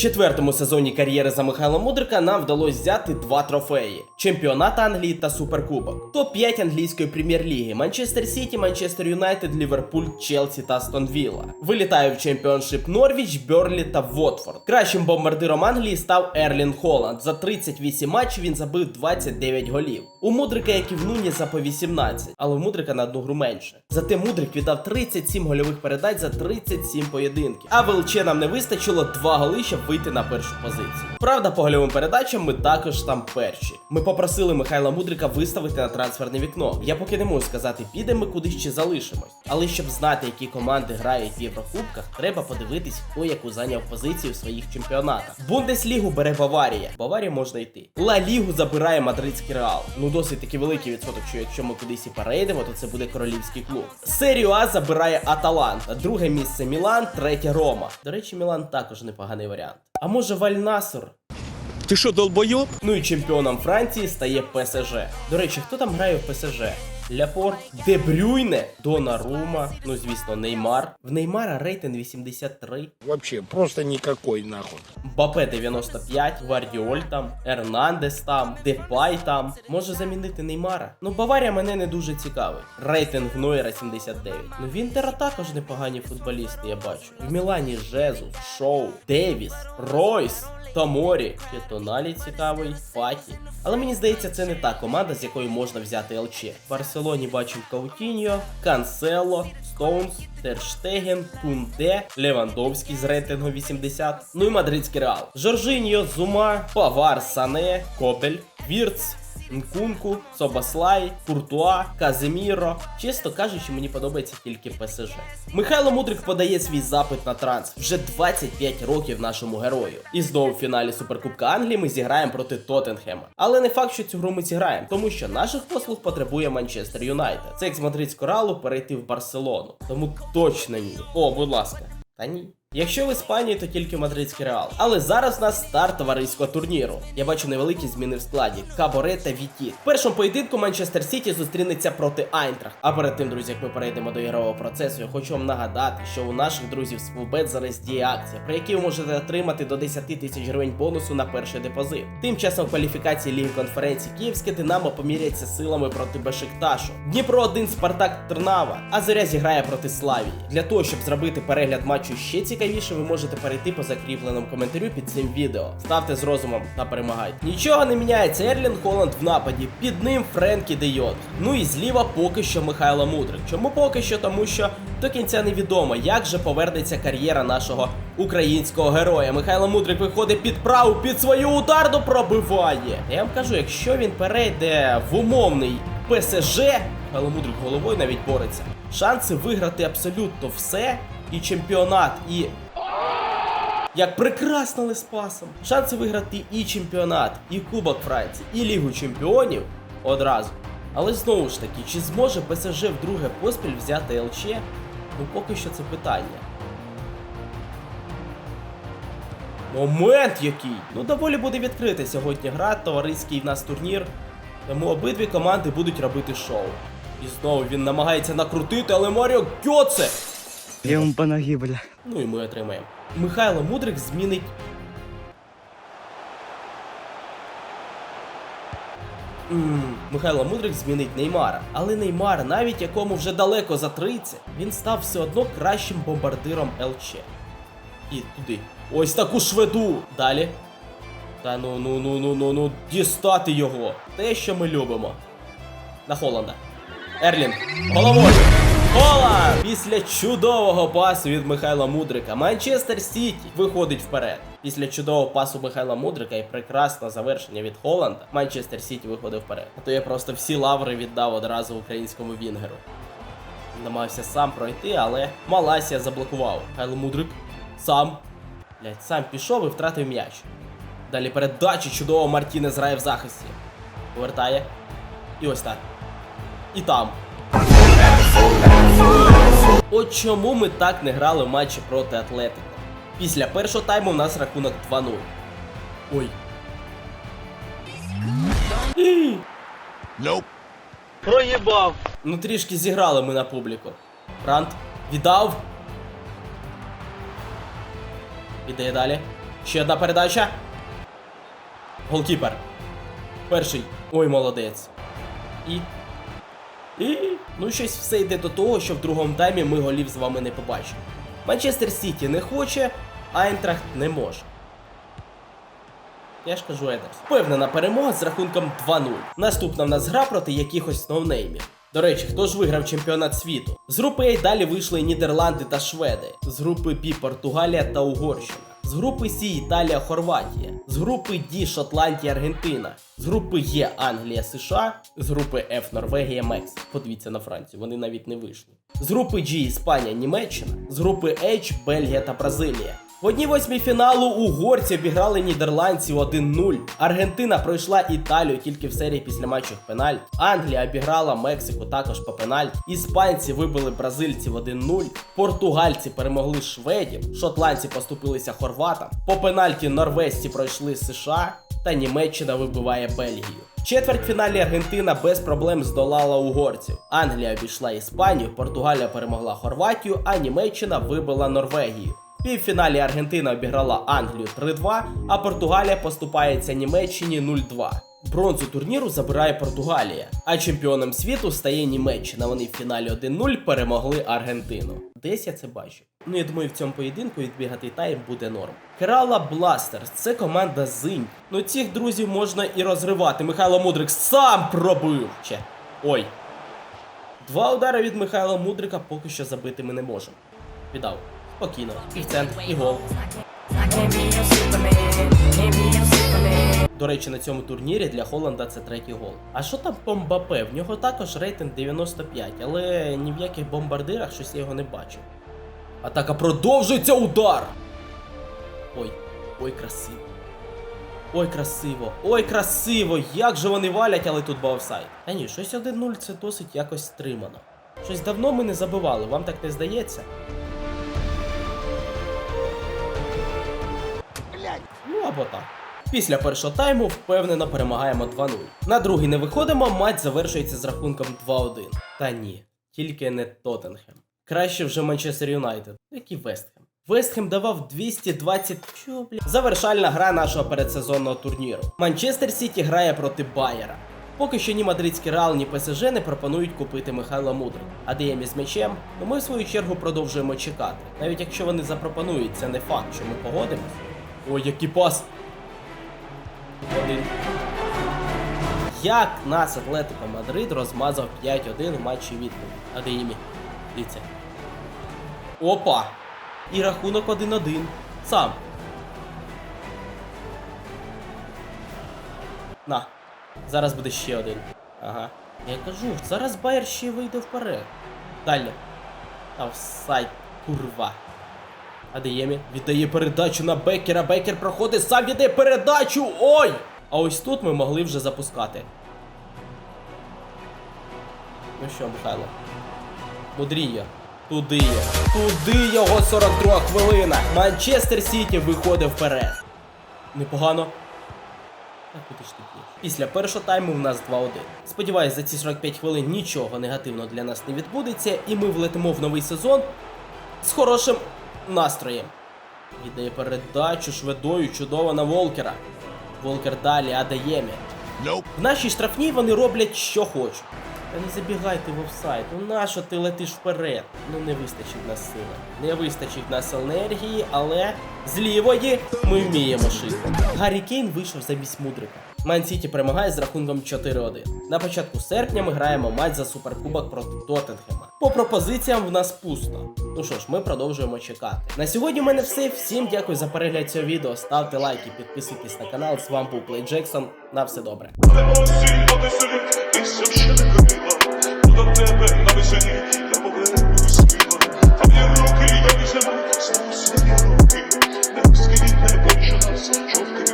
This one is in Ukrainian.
четвертому сезоні кар'єри за Михайла Мудрика нам вдалося взяти два трофеї: чемпіонат Англії та Суперкубок. Топ-5 англійської прем'єр-ліги: Манчестер Сіті, Манчестер Юнайтед, Ліверпуль, Челсі та Астон Вілла. Вилітає в чемпіоншип Норвіч, Берлі та Вотфорд. Кращим бомбардиром Англії став Ерлін Холланд. За 38 матчів він забив 29 голів. У Мудрика, як і в Нуніса, по 18, але у Мудрика на одну гру менше. Зате Мудрик віддав 37 гольових передач за 37 поєдинків. А ВЛЧ нам не вистачило 2 голи, щоб вийти на першу позицію. Правда, по гольовим передачам ми також там перші. Ми попросили Михайла Мудрика виставити на трансферне вікно. Я поки не можу сказати, підемо ми кудись чи залишимось. Але щоб знати, які команди грають в Єврокубках, треба подивитись, хто яку зайняв позицію в своїх чемпіонатах. Бундеслігу бере Баварія. Баварія можна йти. Ла Лігу забирає мадридський реал. Ну досить таки великий відсоток, що якщо ми кудись і перейдемо, то це буде королівський клуб. Серію А забирає Аталанта, друге місце Мілан, третє Рома. До речі, Мілан також непоганий варіант. А може Вальнасур? Ти що, долбойоб? Ну і чемпіоном Франції стає ПСЖ. До речі, хто там грає в ПСЖ? Ляпорт, Де Брюйне, Донарума, ну звісно, Неймар. В Неймара рейтинг 83, Вообще, просто никакой нахуй. Бапе 95, Гвардіоль там, Ернандес там, Депай там. Може замінити Неймара? Ну, Баварія мене не дуже цікавить. Рейтинг Нойера 79. Ну в Інтера також непогані футболісти, я бачу. В Мілані Жезус, Шоу, Девіс, Ройс. Томорі, ще Тоналі цікавий, Фаті. Але мені здається, це не та команда, з якої можна взяти ЛЧ. В Барселоні бачив Каутіньо, Кансело, Стоунс, Терштеген, Кунде, Левандовський з рейтингом 80, ну і мадридський реал. Жоржиньо, Зума, Павар, Сане, Копель, Вірц. Нкунку, Собаслай, Куртуа, Казиміро. Чесно кажучи, мені подобається тільки ПСЖ. Михайло Мудрик подає свій запит на транс вже 25 років нашому герою. І знову в фіналі Суперкубка Англії ми зіграємо проти Тоттенхема. Але не факт, що цю гру ми зіграємо, тому що наших послуг потребує Манчестер Юнайтед. Це як з мадридського ралу перейти в Барселону. Тому точно ні. О, будь ласка. Та ні. Якщо в Іспанії, то тільки мадридський реал. Але зараз у нас старт товариського турніру. Я бачу невеликі зміни в складі: Каборе та Віті. В першому поєдинку Манчестер Сіті зустрінеться проти Айнтрах. А перед тим, друзі, як ми перейдемо до ігрового процесу, я хочу вам нагадати, що у наших друзів з Фулбет зараз діє акція, при якій ви можете отримати до 10 тисяч гривень бонусу на перший депозит. Тим часом в кваліфікації Ліги конференції Київське Динамо поміряється силами проти Бешикташу. Дніпро 1 Спартак Трнава, а Зоря зіграє проти Славії. Для того, щоб зробити перегляд матчу ще цікавіше, ви можете перейти по закріпленому коментарю під цим відео. Ставте з розумом та перемагайте. Нічого не міняється. Ерлін Холланд в нападі. Під ним Френкі Де. Ну і зліва поки що Михайло Мудрик. Чому поки що? Тому що до кінця невідомо, як же повернеться кар'єра нашого українського героя. Михайло Мудрик виходить під праву, під свою ударну пробиває. Я вам кажу, якщо він перейде в умовний ПСЖ, Михайло Мудрик головою навіть бореться. Шанси виграти абсолютно все. І чемпіонат, і як прекрасно Леспасом. Шанси виграти і чемпіонат, і Кубок Франції, і Лігу Чемпіонів одразу. Але знову ж таки, чи зможе ПСЖ вдруге поспіль взяти ЛЧ? Ну поки що це питання. Момент який! Ну доволі буде відкрити сьогодні гра, товариський в нас турнір. Тому обидві команди будуть робити шоу. І знову він намагається накрутити, але Маріо Гьоце! Левым по ноге, бля. Ну і ми отримаємо. Михайло Мудрик змінить. М, Михайло Мудрик змінить Неймара. Але Неймар, навіть якому вже далеко за 30, він став все одно кращим бомбардиром ЛЧ. І туди. Ось таку шведу. Далі. Та ну ну ну ну ну ну дістати його. Те, що ми любимо. На Холланда. Ерлін. Головою. Холланд! Після чудового пасу від Михайла Мудрика Манчестер Сіті виходить вперед. Після чудового пасу Михайла Мудрика і прекрасного завершення від Холланда Манчестер Сіті виходив вперед. А то я просто всі лаври віддав одразу українському Вінгеру. Намагався сам пройти, але Маласія заблокував. Михайло Мудрик сам. Блять, сам пішов і втратив м'яч. Далі передачі чудово Мартінес грає в захисті. Повертає. І ось так. І там. От чому ми так не грали в матчі проти Атлетико? Після першого тайму у нас рахунок 2-0. Ой. Nope. Проебал. Ну трішки зіграли ми на публіку. Рант віддав. Іде далі. Ще одна передача. Голкіпер. Перший. Ой, молодець. І. І. Ну, щось все йде до того, що в другому таймі ми голів з вами не побачимо. Манчестер Сіті не хоче, Айнтрахт не може. Я ж кажу Едерс. Впевнена перемога з рахунком 2-0. Наступна в нас гра проти якихось ноунеймів. До речі, хто ж виграв чемпіонат світу? З групи А далі вийшли Нідерланди та Шведи. З групи Б Португалія та Угорщина. З групи С Італія, Хорватія. З групи Д Шотландія, Аргентина. З групи Є Англія, США. З групи Ф Норвегія, Мексика. Подивіться на Францію, вони навіть не вийшли. З групи G Іспанія, Німеччина. З групи H Бельгія та Бразилія. В одній восьмій фіналу угорці обіграли нідерландців 1-0. Аргентина пройшла Італію тільки в серії після матчів пенальт. Англія обіграла Мексику також по пенальт. Іспанці вибили бразильців 1-0. Португальці перемогли шведів. Шотландці поступилися хорватам. По пенальті норвезці пройшли США. Та Німеччина вибиває Бельгію. В четвертьфіналі Аргентина без проблем здолала угорців. Англія обійшла Іспанію, Португалія перемогла Хорватію, а Німеччина вибила Норвегію. Півфіналі Аргентина обіграла Англію 3-2, а Португалія поступається Німеччині 0-2. Бронзу турніру забирає Португалія, а чемпіоном світу стає Німеччина. Вони в фіналі 1-0 перемогли Аргентину. Десь я це бачу. Ну я думаю, в цьому поєдинку відбігати тайм буде норм. Керала Бластерс це команда зинь. Ну цих друзів можна і розривати. Михайло Мудрик сам пробив. Ще. Ой. Два удари від Михайла Мудрика поки що забити ми не можемо. Віддав. Спокійно. І центр, і гол. До речі, на цьому турнірі для Холланда це третій гол. А що там по Мбапе? В нього також рейтинг 95, але ні в яких бомбардирах щось я його не бачив. Атака продовжується удар! Ой, ой, красиво. Ой, красиво, ой, красиво! Як же вони валять, але тут був офсайд. Та ні, щось 1-0 це досить якось стримано. Щось давно ми не забивали, вам так не здається? Або так. Після першого тайму впевнено перемагаємо 2-0. На другий не виходимо, матч завершується з рахунком 2-1. Та ні, тільки не Тоттенхем. Краще вже Манчестер Юнайтед, як і Вестхем. Вестхем давав 220. Що, бля? Завершальна гра нашого передсезонного турніру. Манчестер Сіті грає проти Байера. Поки що ні мадридський Реал, ні ПСЖ не пропонують купити Михайла Мудрика. А даємо з м'ячем, ну ми в свою чергу продовжуємо чекати. Навіть якщо вони запропонують, це не факт, що ми погодимось. Ой, який пас! Один. Як нас Атлетико Мадрид розмазав 5-1 в матчі відповідь. А де імі? Дивіться. Опа! І рахунок 1-1. Сам. На. Зараз буде ще один. Ага. Я кажу, зараз Байер ще вийде вперед. Далі. Офсайд, курва. Адеємі віддає передачу на Бекера. Бекер проходить, сам віддає передачу. Ой! А ось тут ми могли вже запускати. Ну що, Михайло? Мудріє. Туди є. Туди його 42 хвилина. Манчестер Сіті виходить вперед. Непогано. Після першого тайму в нас 2-1. Сподіваюсь, за ці 45 хвилин нічого негативного для нас не відбудеться, і ми влетимо в новий сезон з хорошим настроєм. Віддає передачу шведою чудово на Волкера. Волкер далі Адаємі. Nope. В нашій штрафній вони роблять, що хочуть. Та не забігайте в офсайд. Ну нащо ти летиш вперед? Ну не вистачить нас сили. Не вистачить нас енергії, але з лівої ми вміємо шити. Гаррі Кейн вийшов замість мудрика. Ман Сіті перемагає з рахунком 4-1. На початку серпня ми граємо матч за суперкубок проти Тоттенхема. По пропозиціям в нас пусто. Ну що ж, ми продовжуємо чекати. На сьогодні в мене все. Всім дякую за перегляд цього відео. Ставте лайки, підписуйтесь на канал. З вами був Плей Джексон. На все добре. До тебе на весілля.